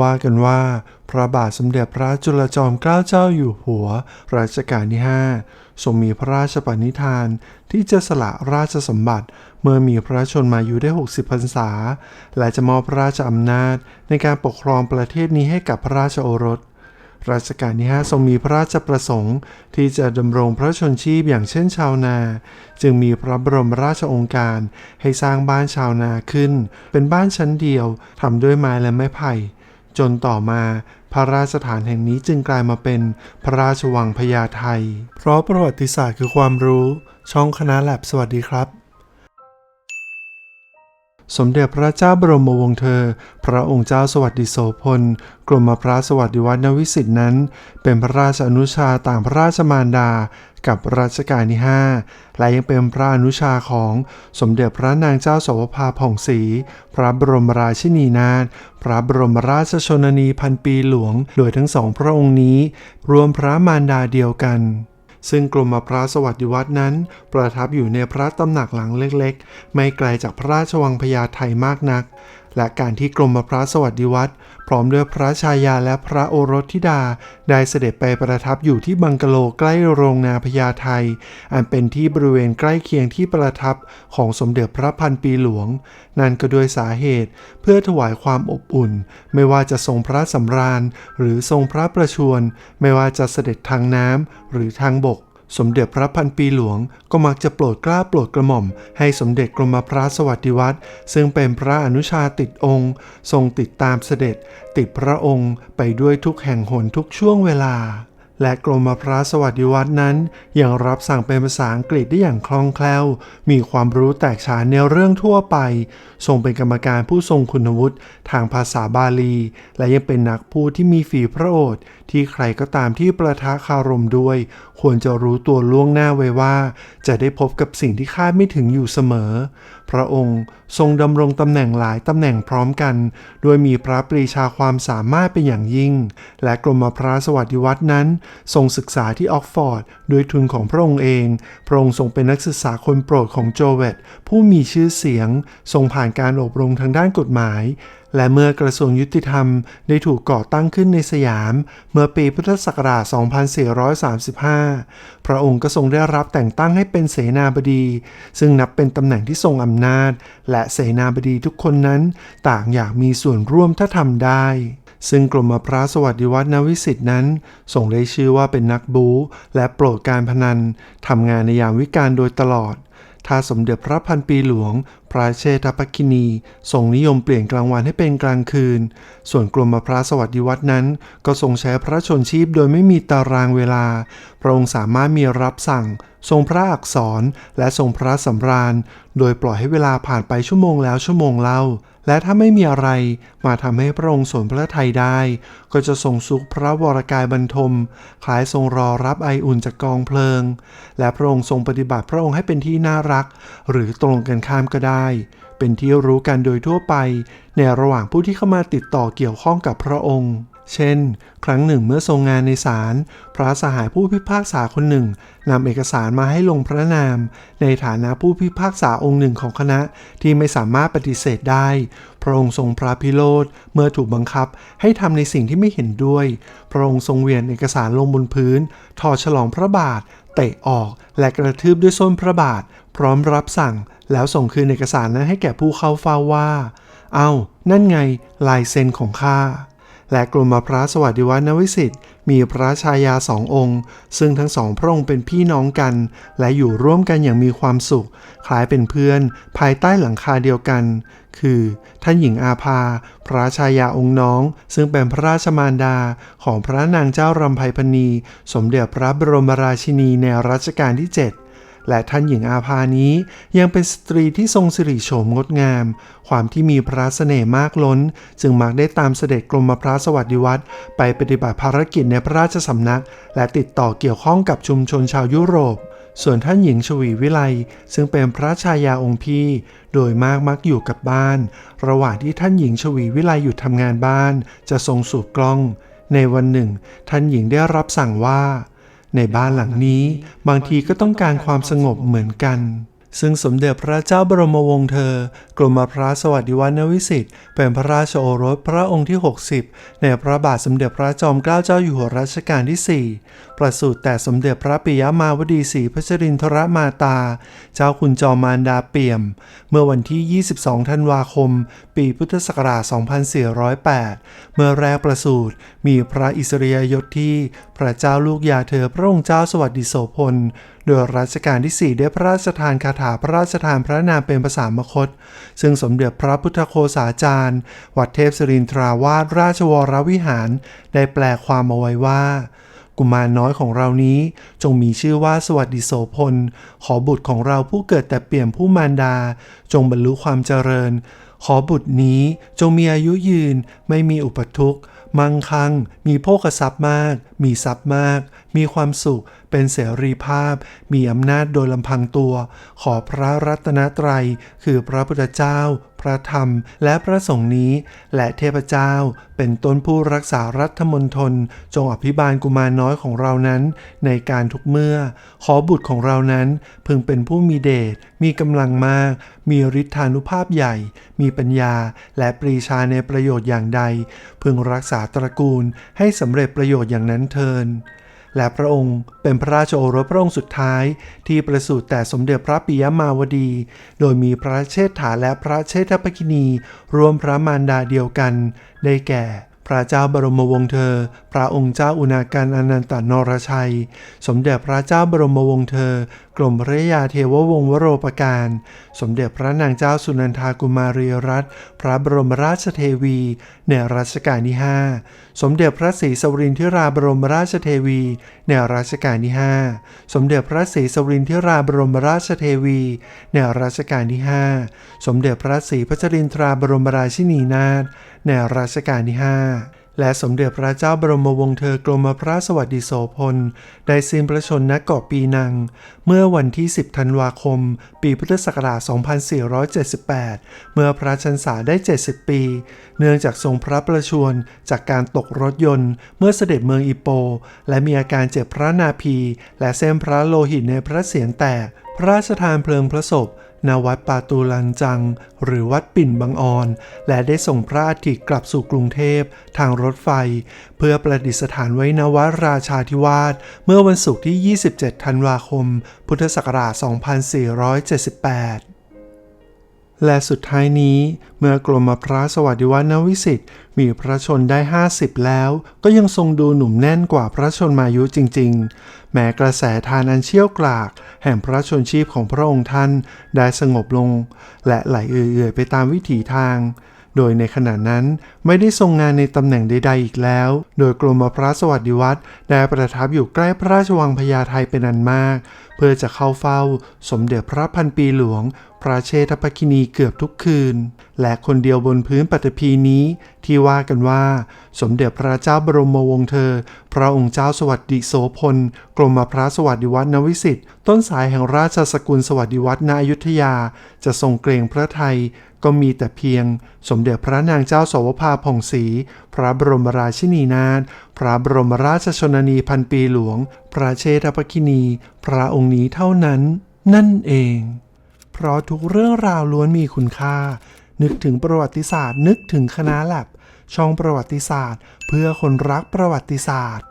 ว่ากันว่าพระบาทสมเด็จพระจุลจอมเกล้าเจ้าอยู่หัวรัชกาลที่ 5 ทรงมีพระราชปณิธานที่จะสละราชสมบัติเมื่อมีพระชนมายุได้ 60 พรรษา และจะมอบพระราชอำนาจในการปกครองประเทศนี้ให้กับพระราชโอรสรัชกาลที่ 5 ทรงมีพระราชประสงค์ ที่จะดำรงพระชนชีพอย่างเช่นชาวนา จึงมีพระบรมราชองค์การให้สร้างบ้านชาวนาขึ้น เป็นบ้านชั้นเดียวทำด้วยไม้และไม้ไผ่ จนต่อมาพระราชฐานแห่งนี้จึงกลายมาเป็นพระราชวังพญาไทเพราะประวัติศาสตร์คือความรู้ ช่องคณะแลบสวัสดีครับ สมเด็จพระเจ้าบรมวงศ์เธอ พระองค์เจ้าสวัสดิโสพล กรมพระสวัสดิวัฒนวิสิทธินั้น เป็นพระราชอนุชาต่างพระราชมารดา กับรัชกาลที่ 5 และยังเป็นพระอนุชาของสมเด็จพระนางเจ้าสวภาผ่องศรี พระบรมราชินีนาถ พระบรมราชชนนีพันปีหลวง โดยทั้งสองพระองค์นี้ รวมพระมารดาเดียวกัน ซึ่งกรมพระสวัสดิวัฒน์นั้น ประทับอยู่ในพระตำหนักหลังเล็กๆ ไม่ไกลจากพระราชวังพญาไทมากนัก และการที่กรมพระสวัสดิวัฒน์พร้อมด้วยพระชายาและพระโอรสธิดา ได้เสด็จไปประทับอยู่ที่บังกะโลใกล้โรงนาพญาไทย อันเป็นที่บริเวณใกล้เคียงที่ประทับของสมเด็จพระพันปีหลวง นั่นก็ด้วยสาเหตุเพื่อถวายความอบอุ่น ไม่ว่าจะทรงพระสำราญ หรือทรงพระประชวรไม่ว่าจะเสด็จทางน้ำหรือทางบก สมเด็จพระพันปีหลวงก็มักจะโปรดกล้าโปรดกระหม่อม ให้สมเด็จกรมพระสวัสดิวัตรซึ่งเป็นพระอนุชาติดองค์ ทรงติดตามเสด็จ ติดพระองค์ไปด้วยทุกแห่งหนทุกช่วงเวลา และกรมพระสวัสดิวัตรนั้นยังรับสั่งเป็นภาษาอังกฤษได้อย่างคล่องแคล่ว มีความรู้แตกฉานในเรื่องทั่วไป ทรงเป็นกรรมการผู้ทรงคุณวุฒิทางภาษาบาลี และยังเป็นนักพูดที่มีฝีพระโอษฐ์ที่ใครก็ตามที่ประทะคารมด้วย ควรจะรู้ตัวล่วงหน้าไว้ว่า จะได้พบกับสิ่งที่คาดไม่ถึงอยู่เสมอ พระองค์ทรงดำรงตำแหน่งหลายตำแหน่งพร้อมกัน โดยมีพระปรีชาความสามารถเป็นอย่างยิ่ง และกรมพระสวัสดิวัฒน์นั้นทรงศึกษาที่ออกฟอร์ดด้วยทุนของพระองค์เอง พระองค์ทรงเป็นนักศึกษาคนโปรดของโจเวตผู้มีชื่อเสียง ทรงผ่านการอบรมทางด้านกฎหมาย และเมื่อกระทรวงยุติธรรมได้ถูกก่อตั้งขึ้นในสยาม เมื่อปีพุทธศักราช 2435 พระองค์ก็ทรงได้รับแต่งตั้งให้เป็นเสนาบดี ซึ่งนับเป็นตำแหน่งที่ทรงอำนาจ และเสนาบดีทุกคนนั้น ต่างอยากมีส่วนร่วมถ้าทำได้ ซึ่งกลุ่มพระสวัสดิวัฒนวิสิทธินั้นส่งได้ชื่อว่าเป็นนักบู๊และโปรดการพนันทำงานในยามวิกาลโดยตลอด ถ้าสมเด็จพระพันปีหลวง ระเชษฐภคินีทรงนิยมเปลี่ยนกลางวันให้เป็นกลางคืน ส่วนกรมพระสวัสดิวัฒน์นั้น ก็ทรงใช้พระชนชีพโดยไม่มีตารางเวลา พระองค์สามารถมีรับสั่ง ทรงพระอักษรและทรงพระสำราญ โดยปล่อยให้เวลาผ่านไปชั่วโมงแล้วชั่วโมงเล่า และถ้าไม่มีอะไรมาทำให้พระองค์สนพระทัยได้ ก็จะทรงสุขพระวรกายบรรทม คล้ายทรงรอรับไออุ่นจากกองเพลิง และพระองค์ทรงปฏิบัติพระองค์ให้เป็นที่น่ารัก หรือตรงกันข้ามก็ได้เป็นที่รู้กันโดยทั่วไป ในระหว่างผู้ที่เข้ามาติดต่อเกี่ยวข้องกับพระองค์ เช่น ครั้งหนึ่งเมื่อทรงงานในศาล พระสหายผู้พิพากษาคนหนึ่งนำเอกสารมาให้ลงพระนาม ในฐานะผู้พิพากษาองค์หนึ่งของคณะที่ไม่สามารถปฏิเสธได้ พระองค์ทรงพระพิโรธเมื่อถูกบังคับให้ทำในสิ่งที่ไม่เห็นด้วย พระองค์ทรงเวียนเอกสารลงบนพื้น ถอดฉลองพระบาท เตะออกและกระทืบด้วยส้นพระบาท พร้อมรับสั่ง แล้วส่งคืนเอกสารนั้นให้แก่ผู้เข้าเฝ้าว่า เอา้านั่นไงลายเซ็นของข้า และกรมพระสวัสดิวัฒนวิสิทธิ์มีพระชายาสององค์ ซึ่งทั้งสองพระองค์เป็นพี่น้องกัน และอยู่ร่วมกันอย่างมีความสุข คล้ายเป็นเพื่อนภายใต้หลังคาเดียวกัน คือ ท่านหญิงอาภา พระชายาองค์น้อง ซึ่งเป็นพระราชมารดาของพระนางเจ้ารำไพพณี สมเด็จพระบรมราชินีในรัชกาลที่ 7 และท่านหญิงอาภานี้ยังเป็นสตรีที่ทรงสิริโฉมงดงาม ความที่มีพระเสน่ห์มากล้น จึงมักได้ตามเสด็จกรมพระสวัสดิวัตรไปปฏิบัติภารกิจในพระราชสำนัก และติดต่อเกี่ยวข้องกับชุมชนชาวยุโรป ส่วนท่านหญิงชวีวิไลซึ่งเป็นพระชายาองค์พี่ โดยมากมักอยู่กับบ้าน ระหว่างที่ท่านหญิงชวีวิไลหยุดทำงานบ้าน จะทรงสูบกล้อง ในวันหนึ่ง ท่านหญิงได้รับสั่งว่า ในบ้านหลังนี้บางทีก็ต้องการความสงบเหมือนกัน ซึ่งสมเด็จพระเจ้าบรมวงศ์เธอ กรมพระสวัสดิวัฒนวิสิทธิ์เป็นพระราชโอรสพระองค์ที่ 60 ในพระบาทสมเด็จพระจอมเกล้าเจ้าอยู่หัวรัชกาลที่ 4 ประสูติแต่สมเด็จพระปิยมาวดีศรีพัชรินทรมาตา เจ้าคุณจอมมารดาเปี่ยม เมื่อวันที่ 22 ธันวาคม ปีพุทธศักราช 2408 เมื่อแรกประสูติมีพระอิสริยยศที่พระเจ้าลูกยาเธอพระองค์เจ้าสวัสดิโสพล โดยรัชกาลที่ 4 ได้พระราชทานคาถาพระราชทานพระนามเป็นภาษามคต ซึ่งสมเด็จพระพุทธโฆษาจารย์ วัดเทพศรินทราวาสราชวรวิหาร ได้แปลความเอาไว้ว่า กุมารน้อยของเรานี้จงมีชื่อว่าสวัสดิโสพล ขอบุตรของเราผู้เกิดแต่เปี่ยมผู้มารดา จงบรรลุความเจริญ ขอบุตรนี้จงมีอายุยืน ไม่มีอุปทุกข์มั่งคั่งมีโภคทรัพย์มาก มีทรัพย์มาก มีความสุข เป็นเสรีภาพ มีอำนาจโดยลำพังตัว ขอพระรัตนตรัย คือพระพุทธเจ้า พระธรรม และพระสงฆ์นี้ และเทพเจ้า เป็นต้นผู้รักษารัฐมนตรจงอภิบาลกุมารน้อยของเรานั้น ในการทุกเมื่อ ขอบุตรของเรานั้น พึงเป็นผู้มีเดช มีกำลังมาก มีฤทธานุภาพใหญ่ มีปัญญา และปรีชาในประโยชน์อย่างใด พึงรักษาตระกูลให้สำเร็จประโยชน์อย่างนั้นเทิน และพระองค์เป็นพระราชโอรสพระองค์สุดท้ายที่ประสูติแต่สมเด็จพระปิยมาวดี โดยมีพระเชษฐาและพระเชษฐภคินีรวมพระมารดาเดียวกัน ได้แก่ พระเจ้าบรมวงศ์เธอ พระองค์เจ้าอุณาการอนันตนรชัย สมเด็จพระเจ้าบรมวงศ์เธอ กรมพระยาเทววงศ์วโรปการ สมเด็จพระนางเจ้าสุนันทากุมารีรัตน์ พระบรมราชเทวี ในรัชกาลที่ 5 สมเด็จพระศรีสวรินทิราบรมราชเทวี ในรัชกาลที่ 5 สมเด็จพระศรีสวรินทิราบรมราชเทวี ในรัชกาลที่ 5 สมเด็จพระศรีพัชรินทราบรมราชินีนาถ ในรัชกาลที่ 5 และสมเด็จพระเจ้าบรมวงศ์เธอกรมพระสวัสดิโสพล ได้สิ้นพระชนม์ณเกาะปีนัง เมื่อวันที่ 10 ธันวาคม ปีพุทธศักราช 2478 เมื่อพระชันษาได้ 70 ปี เนื่องจากทรงพระประชวรจากการตกรถยนต์ เมื่อเสด็จเมืองอิโป และมีอาการเจ็บพระนาภีและเส้นพระโลหิตในพระเศียรแตกพระราชทานเพลิงพระศพ ณวัดปาตูลันจัง หรือวัดปิ่นบางออน และได้ส่งพระอาทิตย์กลับสู่กรุงเทพทางรถไฟ เพื่อประดิษฐานไว้ณวัดราชาธิวาสเมื่อวันศุกร์ที่ 27 ธันวาคม พุทธศักราช 2478 และสุดท้ายนี้เมื่อกรมพระสวัสดิวัฒนวิสิทธิ์มีพระชนได้ 50 แล้ว ก็ยังทรงดูหนุ่มแน่นกว่าพระชนมายุจริง ๆ แม้กระแสทานอันเชี่ยวกราก แห่งพระชนชีพของพระองค์ท่านได้สงบลง และไหลเอื่อยๆไปตามวิถีทาง โดยในขณะนั้นไม่ได้ทรงงานในตำแหน่งใดๆอีกแล้ว โดยกรมพระสวัสดิวัตรได้ประทับอยู่ใกล้พระราชวังพญาไทเป็นอันมาก เพื่อจะเข้าเฝ้า สมเด็จพระพันปีหลวง พระเชษฐภคินีเกือบทุกคืน และคนเดียวบนพื้นปฐพีนี้ที่ว่ากันว่า สมเด็จพระเจ้าบรมวงศ์เธอ พระองค์เจ้าสวัสดิโสพล กรมพระสวัสดิวัฒนวิสิทธิ์ต้นสายแห่งราชสกุลสวัสดิวัฒนอยุธยา จะทรงเกรงพระไทยก็มีแต่เพียง สมเด็จพระนางเจ้าสวภาผ่องศรีพระบรมราชินีนาถพระบรมราชชนนีพันปีหลวง พระเชษฐภคินี พระองค์นี้เท่านั้น นั่นเอง เพราะทุกเรื่องราวล้วนมีคุณค่า นึกถึงประวัติศาสตร์ นึกถึงคณะแลบช่องประวัติศาสตร์ เพื่อคนรักประวัติศาสตร์